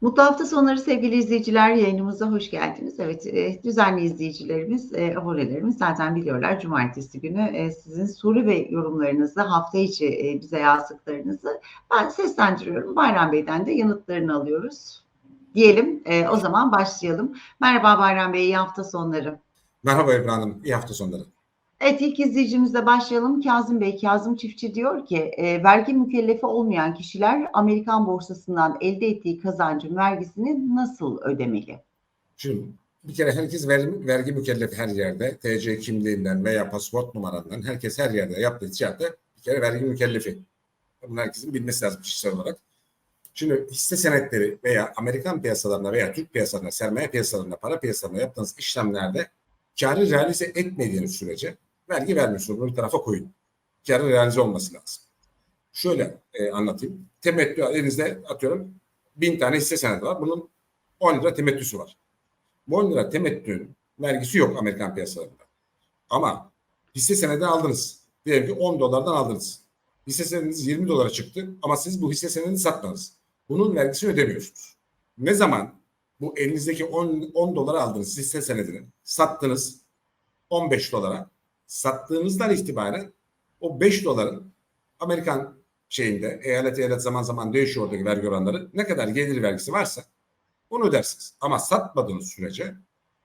Mutlu hafta sonları sevgili izleyiciler yayınımıza hoş geldiniz. Evet e, düzenli izleyicilerimiz, e, abonelerimiz zaten biliyorlar cumartesi günü e, sizin soru ve yorumlarınızı hafta içi bize yazdıklarınızı ben seslendiriyorum. Bayram Bey'den de yanıtlarını alıyoruz. Diyelim o zaman başlayalım. Merhaba Bayram Bey iyi hafta sonları. Merhaba Hanım, iyi hafta sonları. Evet ilk izleyicimizle başlayalım. Kazım Bey, Kazım Çiftçi diyor ki e, vergi mükellefi olmayan kişiler Amerikan borsasından elde ettiği kazancın vergisini nasıl ödemeli? Şimdi bir kere herkes vergi, vergi mükellefi her yerde. TC kimliğinden veya pasaport numarandan herkes her yerde yaptığı ticarette bir kere vergi mükellefi. Bunu herkesin bilmesi lazım kişisel olarak. Şimdi hisse senetleri veya Amerikan piyasalarında veya Türk piyasalarında, sermaye piyasalarında, para piyasalarında yaptığınız işlemlerde karı realize etmediğiniz sürece vergi vermiyorsunuz. Bunu bir tarafa koyun. Karı realize olması lazım. Şöyle e, anlatayım. Temettü elinizde atıyorum bin tane hisse senedi var. Bunun 10 lira temettüsü var. Bu 10 lira temettünün vergisi yok Amerikan piyasalarında. Ama hisse senedi aldınız. Diyelim ki 10 dolardan aldınız. Hisse senediniz 20 dolara çıktı ama siz bu hisse senedini satmadınız. Bunun vergisini ödemiyorsunuz. Ne zaman bu elinizdeki 10, 10 dolara aldığınız hisse senedini sattınız 15 dolara sattığınızdan itibaren o 5 doların Amerikan şeyinde eyalet eyalet zaman zaman değişiyor oradaki vergi oranları. Ne kadar gelir vergisi varsa onu ödersiniz. Ama satmadığınız sürece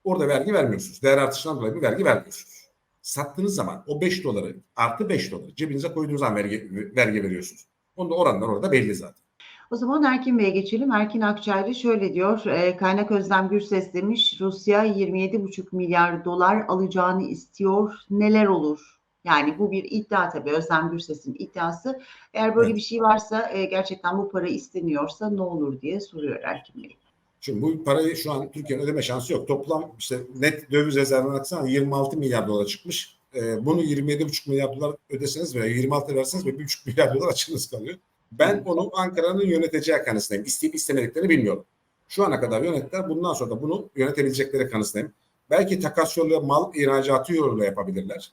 orada vergi vermiyorsunuz. Değer artışından dolayı bir vergi vermiyorsunuz. Sattığınız zaman o 5 doları artı 5 doları cebinize koyduğunuz zaman vergi, vergi veriyorsunuz. Onun da oranlar orada belli zaten. O zaman Erkin Bey'e geçelim. Erkin Akçaylı şöyle diyor. E, kaynak Özlem Gürses demiş. Rusya 27,5 milyar dolar alacağını istiyor. Neler olur? Yani bu bir iddia tabii Özlem Gürses'in iddiası. Eğer böyle Evet. bir şey varsa e, gerçekten bu para isteniyorsa ne olur diye soruyor Erkin Bey. Şimdi bu parayı şu an Türkiye'nin ödeme şansı yok. Toplam işte net döviz rezervine baksana 26 milyar dolar çıkmış. Ee, bunu 27,5 milyar dolar ödeseniz veya 26 verseniz ve 1,5 milyar dolar açığınız kalıyor. Ben onu Ankara'nın yöneteceği kanısındayım. İsteyip istemediklerini bilmiyorum. Şu ana kadar yönettiler. Bundan sonra da bunu yönetebilecekleri kanısındayım. Belki takas yoluyla mal ihracatı yoluyla yapabilirler.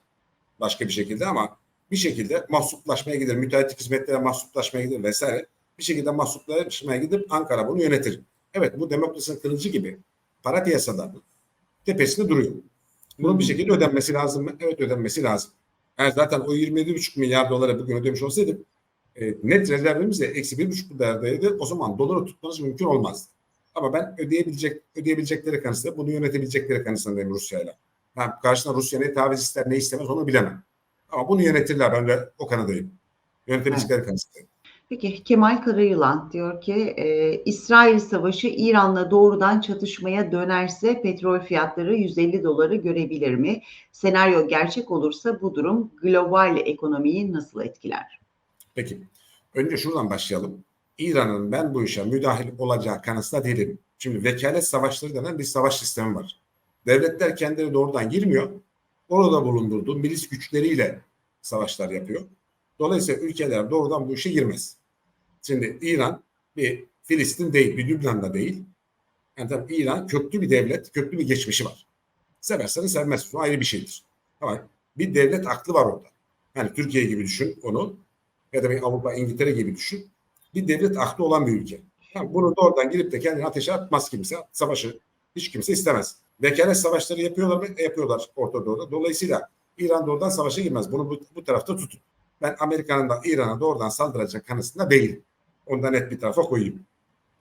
Başka bir şekilde ama bir şekilde mahsuplaşmaya gider. Müteahhitlik hizmetlere mahsuplaşmaya gider vesaire. Bir şekilde mahsuplaşmaya gidip Ankara bunu yönetir. Evet bu demokrasinin kılıcı gibi para piyasalarının tepesinde duruyor. Bunun bir şekilde ödenmesi lazım mı? Evet ödenmesi lazım. Yani zaten o 27,5 milyar doları bugün ödemiş olsaydık e, net rezervimiz de eksi 1,5 milyardaydı. O zaman doları tutmanız mümkün olmazdı. Ama ben ödeyebilecek ödeyebilecekleri kanısında bunu yönetebilecekleri kanısındayım Rusya'yla. Ha, karşısında Rusya ne taviz ister ne istemez onu bilemem. Ama bunu yönetirler. Ben de o kanadayım. Yönetebilecekleri kanısındayım. Peki Kemal Karayılan diyor ki e, İsrail Savaşı İran'la doğrudan çatışmaya dönerse petrol fiyatları 150 doları görebilir mi? Senaryo gerçek olursa bu durum global ekonomiyi nasıl etkiler? Peki. Önce şuradan başlayalım. İran'ın ben bu işe müdahil olacağı kanısında değilim. Şimdi vekalet savaşları denen bir savaş sistemi var. Devletler kendileri doğrudan girmiyor. Orada bulundurduğu milis güçleriyle savaşlar yapıyor. Dolayısıyla ülkeler doğrudan bu işe girmez. Şimdi İran bir Filistin değil, bir Lübnan'da değil. Yani tabii İran köklü bir devlet, köklü bir geçmişi var. Severseniz sevmezsiniz. O ayrı bir şeydir. Ama bir devlet aklı var orada. Yani Türkiye gibi düşün onu ya da bir Avrupa, İngiltere gibi düşün. Bir devlet aklı olan bir ülke. Yani bunu doğrudan girip de kendini ateşe atmaz kimse. Savaşı hiç kimse istemez. Vekalet savaşları yapıyorlar mı? E, yapıyorlar Orta Doğu'da. Dolayısıyla İran doğrudan savaşa girmez. Bunu bu, bu tarafta tutun. Ben Amerika'nın da İran'a doğrudan saldıracak kanısında değilim. Onu da net bir tarafa koyayım.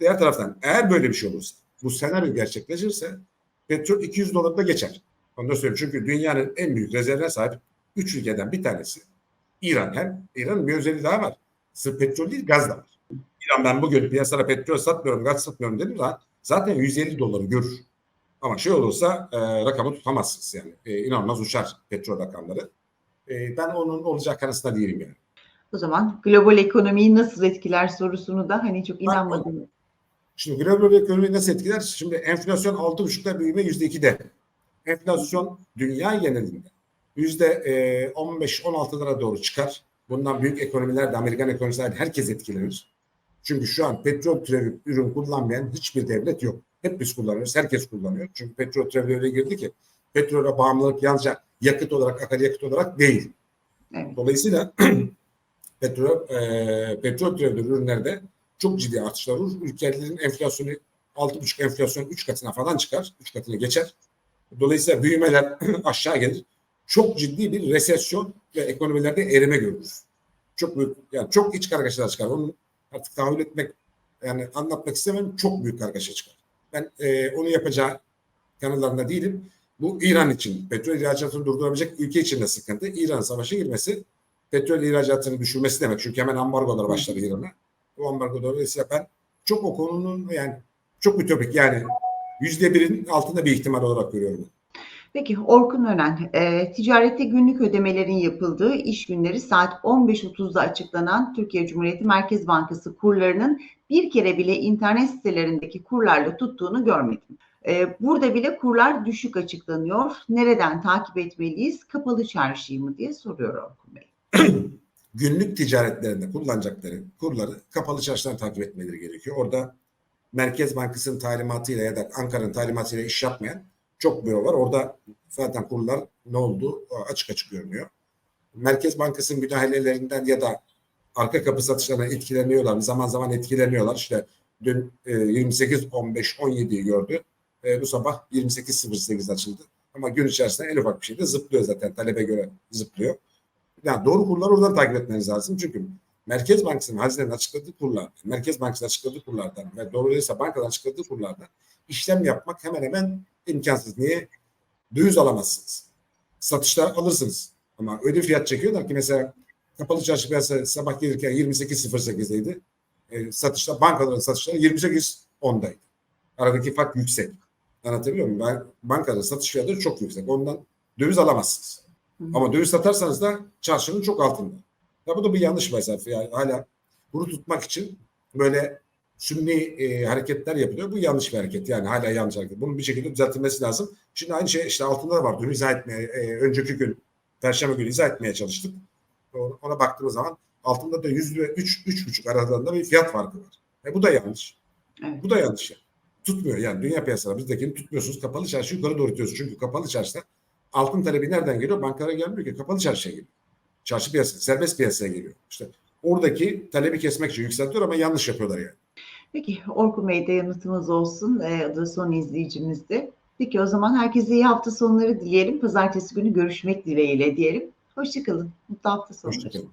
Diğer taraftan eğer böyle bir şey olursa, bu senaryo gerçekleşirse petrol 200 dolarda geçer. Onu da söyleyeyim. Çünkü dünyanın en büyük rezervine sahip 3 ülkeden bir tanesi İran. Hem İran'ın bir özelliği daha var. Sırf petrol değil gaz da var. İran ben bugün piyasada petrol satmıyorum, gaz satmıyorum dedim zaman zaten 150 doları görür. Ama şey olursa e, rakamı tutamazsınız yani. E, inanılmaz uçar petrol rakamları. E, ben onun olacak kanısında değilim yani. O zaman global ekonomiyi nasıl etkiler sorusunu da hani çok inanmadım. Şimdi global ekonomiyi nasıl etkiler? Şimdi enflasyon 6,5'da büyüme %2'de. Enflasyon dünya genelinde yüzde 15-16'lara doğru çıkar. Bundan büyük ekonomiler de Amerikan ekonomisi de herkes etkilenir. Çünkü şu an petrol türevi ürün kullanmayan hiçbir devlet yok. Hep biz kullanıyoruz. Herkes kullanıyor. Çünkü petrol türevi öyle girdi ki petrole bağımlılık yalnızca yakıt olarak, akaryakıt olarak değil. Dolayısıyla petrol, e, petrol türevli ürünlerde çok ciddi artışlar olur. Ülkelerin enflasyonu 6,5 enflasyon 3 katına falan çıkar. 3 katını geçer. Dolayısıyla büyümeler aşağı gelir. Çok ciddi bir resesyon ve ekonomilerde erime görülür. Çok büyük yani çok iç kargaşalar çıkar. Onu artık tahammül etmek yani anlatmak istemem çok büyük kargaşa çıkar. Ben e, onu yapacağı kanallarında değilim. Bu İran için petrol ihracatını durdurabilecek ülke için de sıkıntı. İran savaşa girmesi petrol ihracatını düşürmesi demek. Çünkü hemen ambargolar başladı İran'a. Bu ambargo dolayısıyla ben çok o konunun yani çok ütopik yani yüzde birin altında bir ihtimal olarak görüyorum. Peki Orkun Önen, e, ticarette günlük ödemelerin yapıldığı iş günleri saat 15.30'da açıklanan Türkiye Cumhuriyeti Merkez Bankası kurlarının bir kere bile internet sitelerindeki kurlarla tuttuğunu görmedim. E, burada bile kurlar düşük açıklanıyor. Nereden takip etmeliyiz? Kapalı çarşıyı mı diye soruyor Orkun Bey. Günlük ticaretlerinde kullanacakları kurları kapalı çarşıdan takip etmeleri gerekiyor. Orada Merkez Bankası'nın talimatıyla ya da Ankara'nın talimatıyla iş yapmayan çok büro. Orada zaten kurlar ne oldu açık açık görünüyor. Merkez Bankası'nın müdahalelerinden ya da arka kapı satışlarına etkileniyorlar. Zaman zaman etkileniyorlar. İşte dün e, 28-15-17'yi gördü. E, bu sabah 28.08 açıldı. Ama gün içerisinde en ufak bir şeyde zıplıyor zaten. Talebe göre zıplıyor. Yani doğru kurları oradan takip etmeniz lazım. Çünkü Merkez Bankası'nın hazinenin açıkladığı kurlar, Merkez Bankası'nın açıkladığı kurlardan ve doğruysa bankadan açıkladığı kurlardan işlem yapmak hemen hemen imkansız. Niye? Döviz alamazsınız. Satışlar alırsınız. Ama öyle fiyat çekiyorlar ki mesela kapalı çarşı piyasa sabah gelirken 28.08'deydi. E, satışlar, bankaların satışları 28.10'daydı. Aradaki fark yüksek. Anlatabiliyor muyum? Ben, bankaların satış fiyatları çok yüksek. Ondan döviz alamazsınız. Ama döviz satarsanız da çarşının çok altında. Ya bu da bir yanlış mesafe. Yani hala kuru tutmak için böyle sünni e, hareketler yapılıyor. Bu yanlış bir hareket. Yani hala yanlış hareket. Bunun bir şekilde düzeltilmesi lazım. Şimdi aynı şey işte altında da var. Dün izah etmeye, e, önceki gün Perşembe günü izah etmeye çalıştık. Ona baktığımız zaman altında da yüzde üç, üç buçuk arasında bir fiyat farkı var. E, bu da yanlış. Evet. Bu da yanlış. Yani. Tutmuyor yani dünya piyasada bizdekini tutmuyorsunuz. Kapalı çarşı yukarı doğru itiyorsunuz. Çünkü kapalı çarşıda altın talebi nereden geliyor? Bankalara gelmiyor ki. Kapalı çarşıya geliyor. Çarşı piyasası, serbest piyasaya geliyor. İşte oradaki talebi kesmek için yükseltiyor ama yanlış yapıyorlar yani. Peki Orkun Bey'de yanıtımız olsun. E, da son izleyicimizdi. Peki o zaman herkese iyi hafta sonları dileyelim. Pazartesi günü görüşmek dileğiyle diyelim. Hoşçakalın. Mutlu hafta sonları. Hoşçakalın.